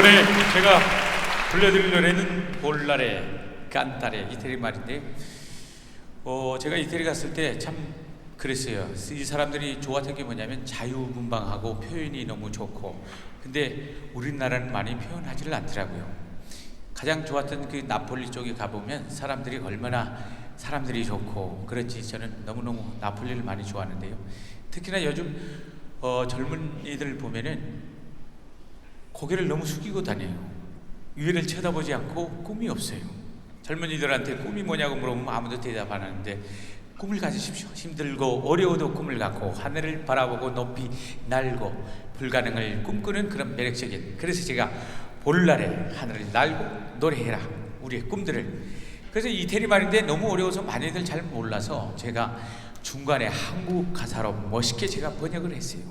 이번에 제가 불러드릴 노래는 볼날의 깐따레 이태리 말인데 어, 제가 이태리 갔을 때 참 그랬어요. 이 사람들이 좋았던 게 뭐냐면 자유분방하고 표현이 너무 좋고 근데 우리나라는 많이 표현하지를 않더라고요. 가장 좋았던 그 나폴리 쪽에 가보면 사람들이 얼마나 사람들이 좋고 그렇지 저는 너무너무 나폴리를 많이 좋아하는데요. 특히나 요즘 어, 젊은이들 보면은 고개를 너무 숙이고 다녀요. 위를 쳐다보지 않고 꿈이 없어요. 젊은이들한테 꿈이 뭐냐고 물어보면 아무도 대답 안 하는데 꿈을 가지십시오. 힘들고 어려워도 꿈을 갖고 하늘을 바라보고 높이 날고 불가능을 꿈꾸는 그런 매력적인 그래서 제가 볼날에 하늘을 날고 노래해라 우리의 꿈들을 그래서 이태리 말인데 너무 어려워서 많이들 잘 몰라서 제가 중간에 한국 가사로 멋있게 제가 번역을 했어요.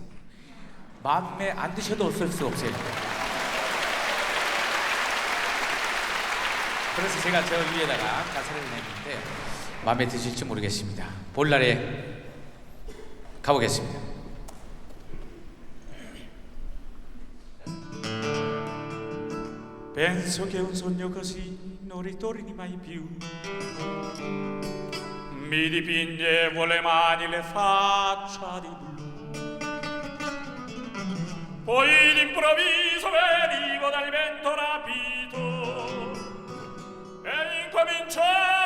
마음에 안 드셔도 어쩔 수 없어요. 그래서 제가 저 위에다가 가사를 냈는데 마음에 드실지 모르겠습니다. 볼날에 가보겠습니다. Così non ritorni mai più. Mi dipinge le mani le faccia di blu. poi d'improvviso venivo dal vento rapito e incominciò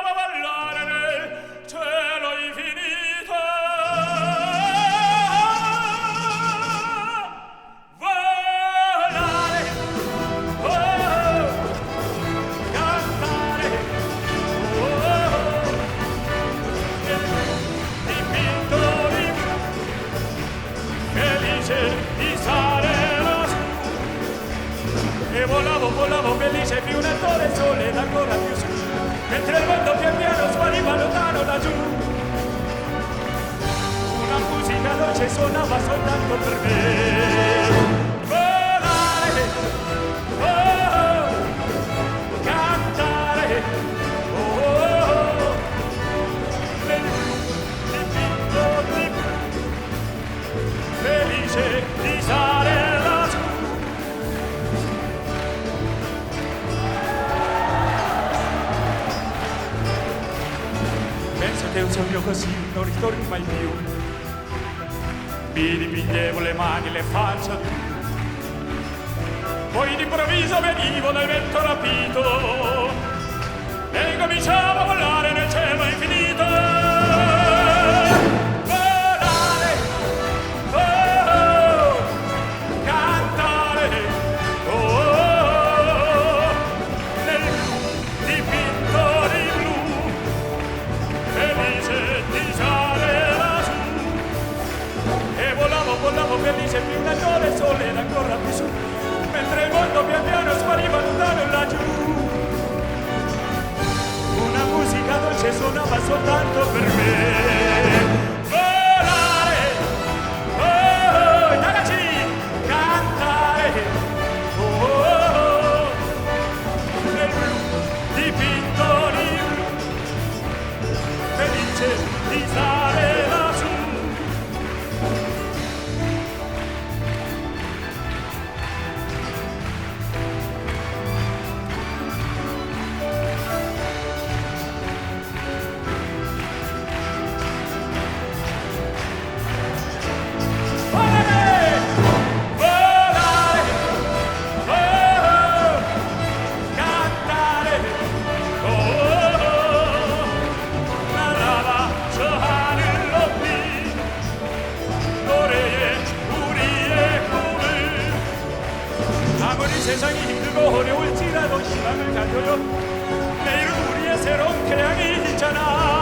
volavo felice più un attore sole ed ancora più su. Mentre il mondo pian piano spariva lontano laggiù. Una musica dolce suonava soltanto per me Che un sogno così non ritorni mai più. Mi dipingevo le mani le facce Poi d'improvviso venivo dal vento rapito. E incominciavo a volare soltanto per 세상이 힘들고 어려울지라도 희망을 가져요. 내일은 우리의 새로운 태양이 있잖아.